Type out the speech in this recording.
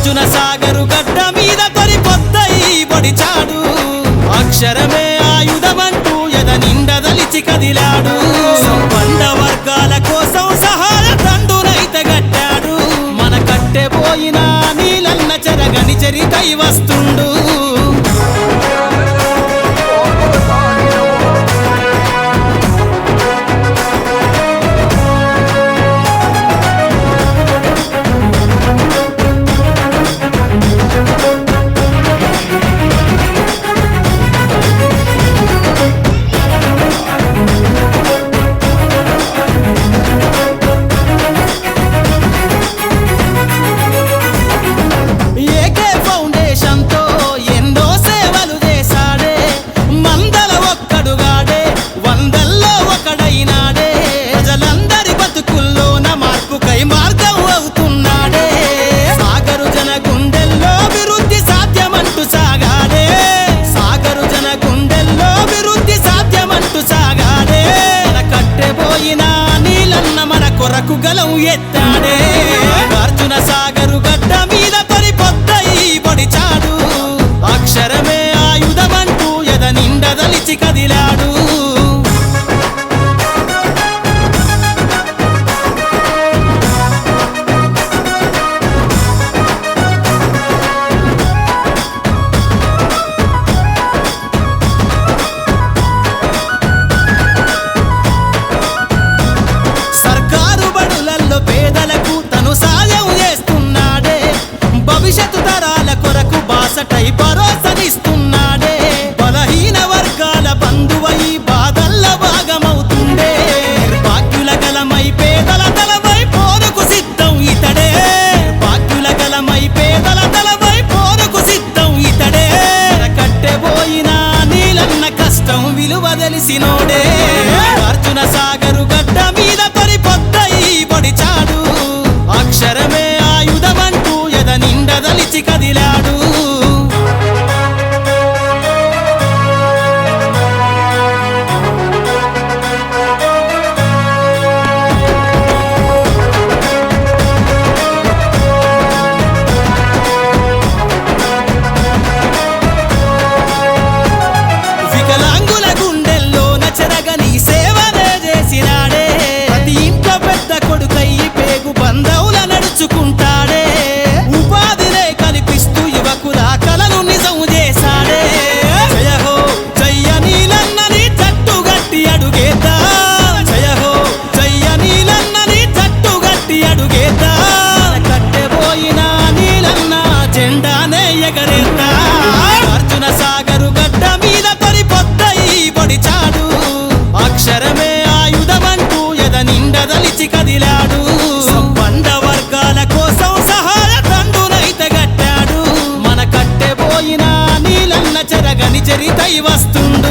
అర్జున సాగరు గడ్డ మీద తొలి పొద్దై పొడిచాడు అక్షరమే అంటూ ఎద నిండదలిచి కదిలాడు. పండ వర్గాల కోసం సహాయ దండునైతే గట్టాడు. మన కట్టెపోయిన నీలన్న చెరగని చెరికై వస్తుండు. మన గలం ఎత్తాడే. అర్జున సాగరు గడ్డ మీద పరి పొద్దై పొడిచాడు అక్షరమే ఆయుధమంటూ ఎద నిండదలిచి కదిలాడు. తెలిసినోడే అర్జున సాగరు గడ్డ మీద పరి పొద్దయి పొడిచాడు అక్షరమే ఆయుధమంటూ ఎద నిండదలిచి కదిలాడు. రాగానే ఎగరేతా అర్జున సాగరు గడ్డ మీద తరిపొద్దయి పొడిచాడు అక్షరమే ఆయుధమంటూ ఎద నిండదలిచి కదిలాడు. వంద వర్గాల కోసం సహాయ తండ్రునైత గట్టాడు. మన కట్టెపోయిన నీలన్న చెరగని చెరితై వస్తుండు.